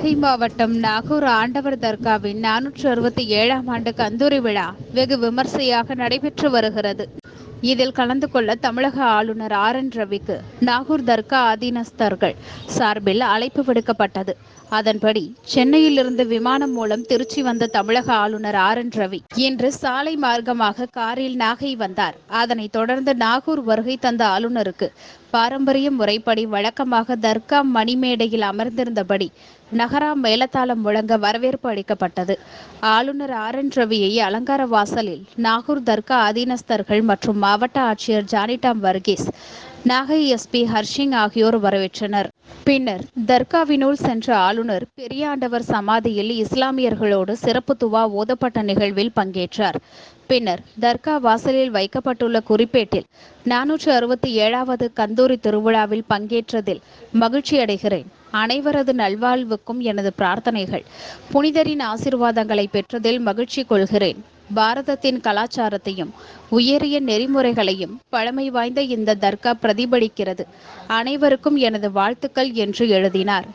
நாகை மாவட்டம் நாகூர் ஆண்டவர் தர்காவின் நானூற்று அறுபத்தி ஏழாம் ஆண்டு கந்தூரி விழா வெகு விமர்சையாக நடைபெற்று வருகிறது. இதில் கலந்து கொள்ள தமிழக ஆளுநர் ஆர் என் ரவிக்கு நாகூர் தர்கா ஆதீனஸ்தர்கள் சார்பில் அழைப்பு விடுக்கப்பட்டது. அதன்படி சென்னையிலிருந்து விமானம் மூலம் திருச்சி வந்த தமிழக ஆளுநர் ஆர் என் ரவி இன்று சாலை மார்க்கமாக காரில் நாகை வந்தார். அதனைத் தொடர்ந்து நாகூர் வருகை தந்த ஆளுநருக்கு பாரம்பரிய முறைப்படி வழக்கமாக தர்கா மணிமேடையில் அமர்ந்திருந்தபடி நகரா மேலத்தாளம் முழங்க வரவேற்பு அளிக்கப்பட்டது. ஆளுநர் ஆர். என். ரவியை அலங்கார வாசலில் நாகூர் தர்கா ஆதீனஸ்தர்கள் மற்றும் மாவட்ட ஆட்சியர் Johny Tom Varghese Nagai SP Harsh Singh ஆகியோர் வரவேற்றனர். பின்னர் தர்காவினுள் சென்ற ஆளுநர் பெரியாண்டவர் சமாதியில் இஸ்லாமியர்களோடு சிறப்பு துவா ஓதப்பட்ட நிகழ்வில் பங்கேற்றார். பின்னர் தர்கா வாசலில் வைக்கப்பட்டுள்ள குறிப்பேட்டில் நானூற்று அறுபத்தி ஏழாவது கந்தூரி திருவிழாவில் பங்கேற்றதில் மகிழ்ச்சி அடைகிறேன். அனைவரது நல்வாழ்வுக்கும் எனது பிரார்த்தனைகள். புனிதரின் ஆசிர்வாதங்களை பெற்றதில் மகிழ்ச்சி கொள்கிறேன். பாரதத்தின் கலாச்சாரத்தையும் உயரிய நெறிமுறைகளையும் பழமை வாய்ந்த இந்த தர்கா பிரதிபலிக்கிறது. அனைவருக்கும் எனது வாழ்த்துக்கள் என்று எழுதினார்.